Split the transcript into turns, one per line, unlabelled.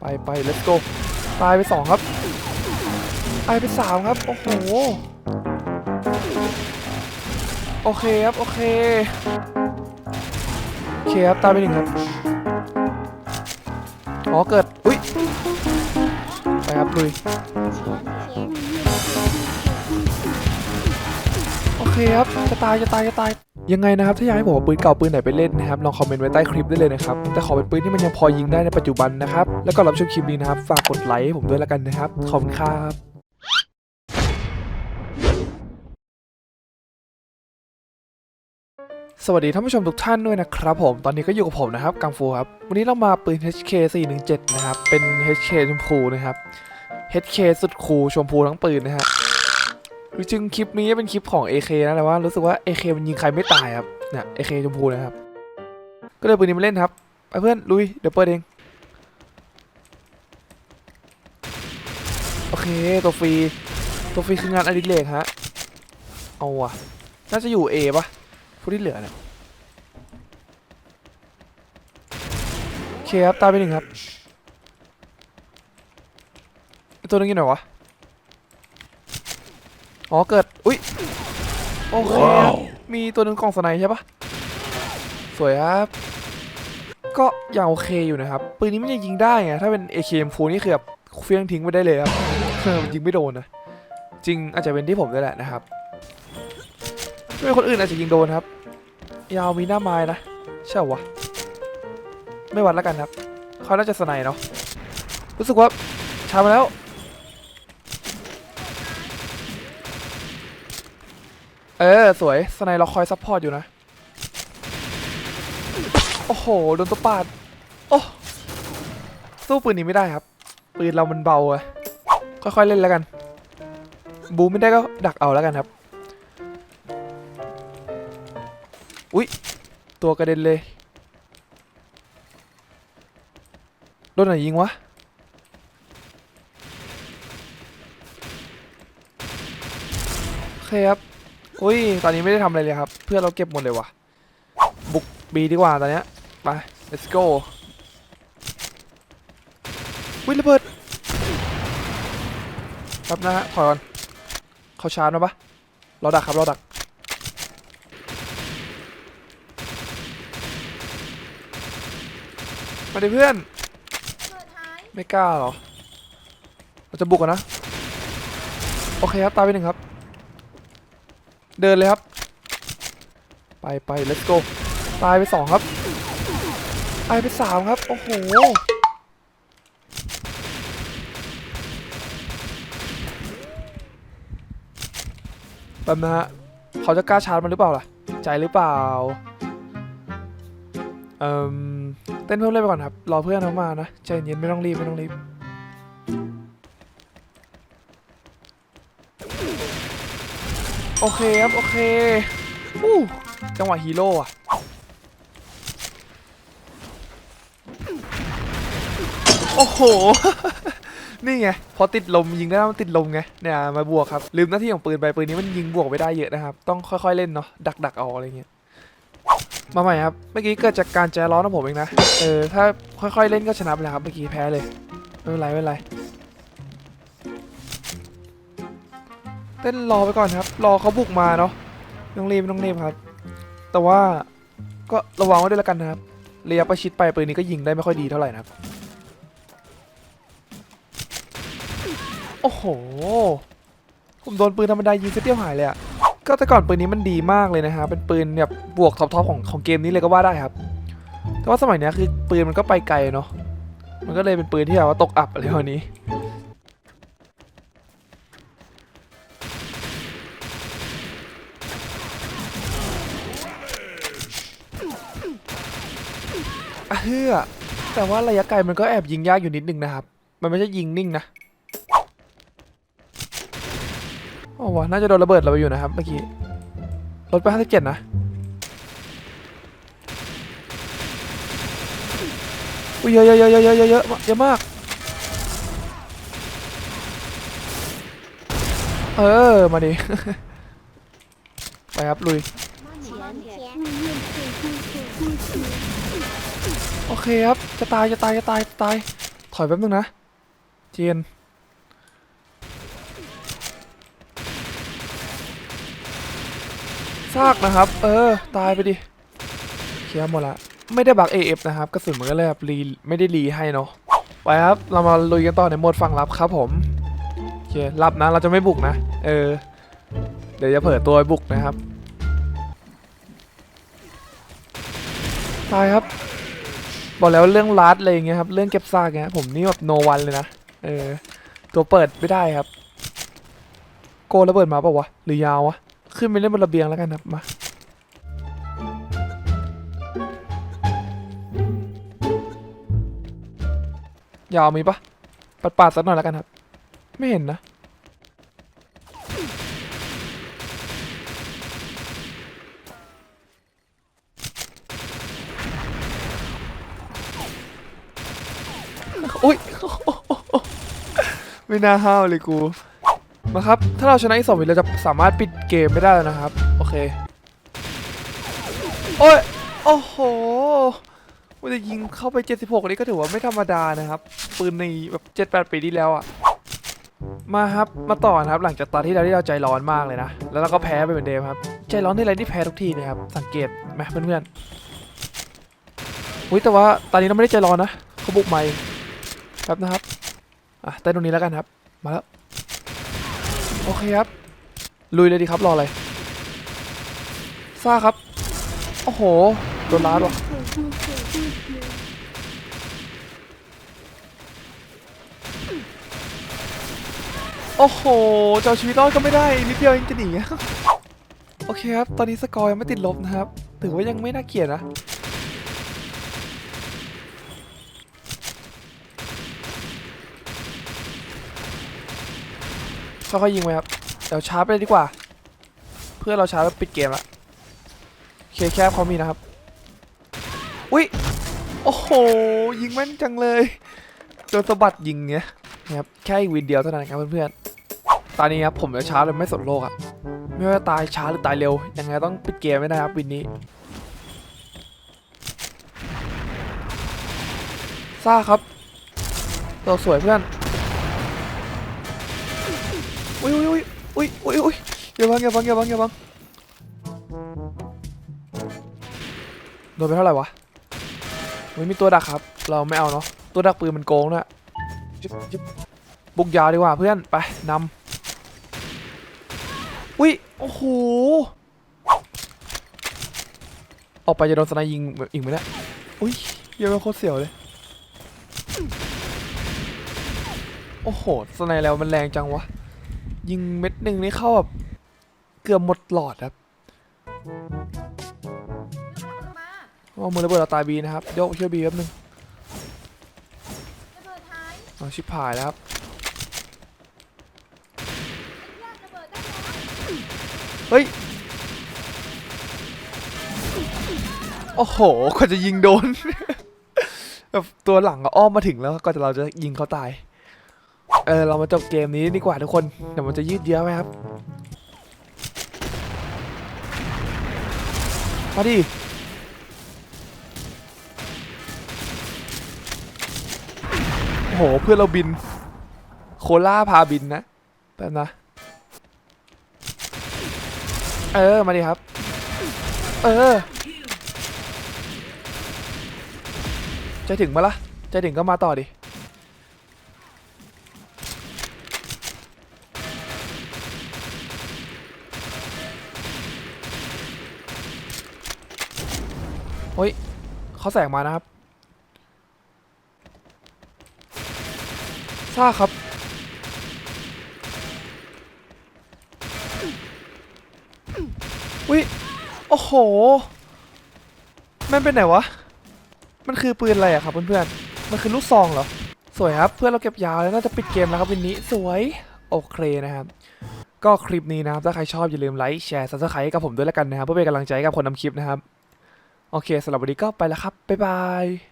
ไปไป let's go ตายไปสองครับตายไปสามครับ โอ้โห โอเคครับ โอเคโอเคครับ ตายไปหนึ่งครับ อ๋อ เกิด อุ้ย ไปครับลุยโอเคครับ จะตาย จะตาย จะตาย ยังไงนะครับถ้าอยากให้ผมเอาปืนเก่าปืนไหนไปเล่นนะครับลองคอมเมนต์ไว้ใต้คลิปได้เลยนะครับแต่ขอเป็นปืนที่มันยังพอยิงได้ในปัจจุบันนะครับแล้วก็รับชมคลิปนี้นะครับฝากกดไลค์ให้ผมด้วยแล้วกันนะครับขอบคุณครับสวัสดีท่านผู้ชมทุกท่านด้วยนะครับผมตอนนี้ก็อยู่กับผมนะครับกังฟูครับ วันนี้เรามาปืน HK 417 นะครับ เป็น HK ชมพูนะครับ HK สุดคูลชมพูทั้งปืนนะฮะ จริงคลิปนี้เป็นคลิปของ AK นะแต่ว่ารู้สึกว่า AK มันยิงใครไม่ตายครับเนี่ย AK ชมพูนะครับ ก็เลยปืนนี้มาเล่นครับไปเพื่อนลุยเดี๋ยวเปิดเองโอเคตัวฟรีตัวฟรีคืองานอดิเรกฮะเอาวะน่าจะอยู่ A ปะผู้ที่เหลือเนี่ยโอเคครับตายไปหนึ่งครับตัวนึงอยู่ไหนวะ อ๋อเกิด อุ้ยโอเคครับมีตัวหนึ่งกล่องสไนด์ใช่ปะสวยครับ ก็ยังโอเคอยู่นะครับ ปืนนี้มันยังยิงได้ไงถ้าเป็น AKM ฟูนี่คือแบบเฟี้ยงทิ้งไปได้เลยครับมันยิงไม่โดนนะ จริงอาจจะเป็นที่ผมด้วยแหละนะครับไม่คนอื่นอาจจะยิงโดนครับ ยาวมีหน้าไม้นะใช่เหรอวะไม่วัดแล้วกันครับเขาน่าจะสไนด์เนาะรู้สึกว่าช้ามาแล้ว เออ สวยสไนเราคอยซัพพอร์ตอยู่นะ โอ้โห โดนตัวปาด โอ้ สู้ปืนนี้ไม่ได้ครับ ปืนเรามันเบาอะค่อยๆเล่นแล้วกัน บูไม่ได้ก็ดักเอาแล้วกันครับ อุ๊ย ตัวกระเด็นเลย โดนไหนยิงวะโอเคครับ อุ้ย ตอนนี้ไม่ได้ทำอะไรเลยครับ เพื่อนเราเก็บหมดเลยว่ะ บุกบีดีกว่าตอนเนี้ย ไป let's go วิ่งระเบิดแป๊บนะฮะ ถอยก่อน เขาชาร์จมาปะเราดักครับ เราดัก มาดิเพื่อน ไม่กล้าเหรอ เราจะบุกกันนะ โอเคครับ ตายไปหนึ่งครับ เดินเลยครับ ไปไป let's go ตายไปสองครับ ตายไปสามครับ โอ้โหแป๊บนะฮะ เขาจะกล้าชาร์จมันหรือเปล่าล่ะ ใจหรือเปล่า เอ่มเต้นเพิ่มเล่นไปก่อนครับ รอเพื่อนเขามานะ ใจเย็นไม่ต้องรีบ ไม่ต้องรีบ โอเคครับโอเคอู้จังหวะฮีโร่อะโอ้โห นี่ไง พอติดลมยิงได้แล้วมันติดลมไง เนี่ยมาบวกครับ ลืมหน้าที่ของปืนไปปืนนี้มันยิงบวกไม่ได้เยอะนะครับ ต้องค่อยๆเล่นเนาะดักดักๆเอาอะไรเงี้ย มาใหม่ครับ เมื่อกี้เกิดจากการใจร้อนของผมเองนะ เออ ถ้าค่อยๆเล่นก็ชนะไปแล้วครับ เมื่อกี้แพ้เลย ไม่เป็นไรไม่เป็นไร เต้นรอไปก่อนครับ รอเขาบุกมาเนาะไม่ต้องรีบไม่ต้องรีบครับ แต่ว่าก็ระวังไว้ด้วยล้วกันนะครับระยะประชิดไปปืนนี้ก็ยิงได้ไม่ค่อยดีเท่าไหร่นะครับ โอ้โห ผมโดนปืนธรรมดายิงเสียเดียวหายเลยอะก็แต่ก่อนปืนนี้มันดีมากเลยนะฮะ เป็นปืนแบบบวกท็อปๆของของเกมนี้เลยก็ว่าได้ครับ แต่ว่าสมัยนี้คือปืนมันก็ไปไกลเนาะ มันก็เลยเป็นปืนที่แบบว่าตกอับอะไรแบบนี้ พื่อ แต่ว่าระยะไกลมันก็แอบยิงยากอยู่นิดนึงนะครับ มันไม่ใช่ยิงนิ่งนะโอ้วะน่าจะโดนระเบิดเราไปอยู่นะครับเมื่อกี้ลดไปห้าสิบเจ็ดนะ อุ้ยเยอะเยอะเยอะเยอะเยอะเยอะเยอะมาก เออ มาดิ ไปครับลุย โอเคครับ จะตาย จะตาย จะตาย จะตาย ถอยแป๊บนึงนะ เจน ซากนะครับ เออ ตายไปดิ เคลียร์หมดละ ไม่ได้บัก AF นะครับ กระสุนมันก็เลยแบบรี ไม่ได้รีให้เนาะ ไปครับ เรามาลุยกันต่อในโหมดฝั่งรับครับผม โอเค รับนะ เราจะไม่บุกนะ เออ เดี๋ยวจะเผลอตัวไปบุกนะครับ ตายครับ บอกแล้วเรื่องลัดอะไรอย่างเงี้ยครับ เรื่องเก็บซากเงี้ยผมนี่แบบโนวันเลยนะ เออ ตัวเปิดไม่ได้ครับ โกระเบิดมาเปล่าวะ หรือยาววะ ขึ้นไปเล่นบนระเบียงแล้วกันครับ มา ยาวมีปะปัดปาดๆสักหน่อยแล้วกันครับ ไม่เห็นนะ อุ้ยไม่น่าห้าวเลยกู มาครับ ถ้าเราชนะอีกสองวิเราจะสามารถปิดเกมไม่ได้แล้วนะครับ โอเค โอ้ย โอ้โหว่าจะยิงเข้าไป 76 นี่ก็ถือว่าไม่ธรรมดานะครับ ปืนในแบบ7-8 ปีที่แล้วอะมาครับ มาต่อนะครับ หลังจากตอนที่เราที่เราใจร้อนมากเลยนะ แล้วเราก็แพ้ไปเหมือนเดิมครับ ใจร้อนที่ไรที่แพ้ทุกทีนะครับ สังเกตไหมเพื่อนๆอุ้ยแต่ว่าตอนนี้เราไม่ได้ใจร้อนนะเขาบุกมาเอง ครับนะครับ อะเต้นตรงนี้แล้วกันครับ มาแล้ว โอเคครับ ลุยเลยดีครับ รออะไรซ่าครับ โอ้โห โดนล้าดว่ะโอ้โห เจะเอาชีวิตรอดก็ไม่ได้ นิดเดียวเองจะหนี โอเคครับ ตอนนี้สกอร์ยังไม่ติดลบนะครับ ถือว่ายังไม่น่าเกลียดนะ ค่อยๆยิงไปครับเดี๋ยวชาร์จไปดีกว่า เพื่อเราชาร์จแล้วปิดเกมละเคแคบเขามีนะครับ อุ้ยโอ้โห ยิงแม่นจังเลยโดนสะบัดยิงเงี้ยนะครับแค่อีกวินเดียวเท่านั้นครับเพื่อนๆตอนนี้ครับผมจะชาร์จเลยไม่สนโลกอะไม่ว่าตายช้าหรือตายเร็ว ยังไงต้องปิดเกมไม่ได้ครับวินนี้ซ่าครับตัวสวยเพื่อน อุ้ยอุ้ยอุ้ยอุ้ยอุ้ยอุ้ยอย่าบังอย่าบังอย่าบังอย่าบังโดนไปเท่าไหร่วะไม่มีตัวดักครับ เราไม่เอาเนาะตัวดักปืนมันโกงด้วยจึ๊บจึ๊บบุกยาวดีกว่าเพื่อนไปนำอุ้ยโอ้โหออกไปจะโดนสไนยิงอีกไหมเนี่ยอุ้ยยังไม่โคตรเสียวเลยโอ้โหสไนแล้วมันแรงจังวะ ยิงเม็ดหนึ่งนี่เข้าแบบเกือบหมดหลอดครับ
มา
เอามือระเบิดเราตายบีนะครับโยกเชื่อบีแป๊บนึง
ระเอา
ชิบหายแล้วครับ
เบิดได้แล้ว
เฮ้ย โอ้โหกว่าจะยิงโดนแบบตัวหลังก็อ้อมมาถึงแล้วก็จะเราจะยิงเขาตาย เออเรามาจบเกมนี้ดีกว่าทุกคนเดี๋ยวมันจะยืดเยื้อไหมครับมาดิโอ้โหเพื่อนเราบิน โคล่าพาบินนะแป๊บนะ เออ มาดิครับ เออใจถึงมาละใจถึงก็มาต่อดิ ฮ้ยเขาแสงมานะครับซ่าครับ อุ้ย โอ้โหแม่นเป็นไหนวะ มันคือปืนอะไรอะครับเพื่อนๆ มันคือลูกซองเหรอ สวยครับเพื่อนเราเก็บยาวแล้วน่าจะปิดเกมแล้วครับวันนี้ สวย โอเคนะครับก็คลิปนี้นะครับ ถ้าใครชอบอย่าลืมไลค์ แชร์ ซับสไครต์กับผมด้วยแล้วกันนะครับ เพื่อเป็นกำลังใจกับคนทำคลิปนะครับ โอเคสำหรับวันนี้ก็ไปแล้วครับ บ๊ายบาย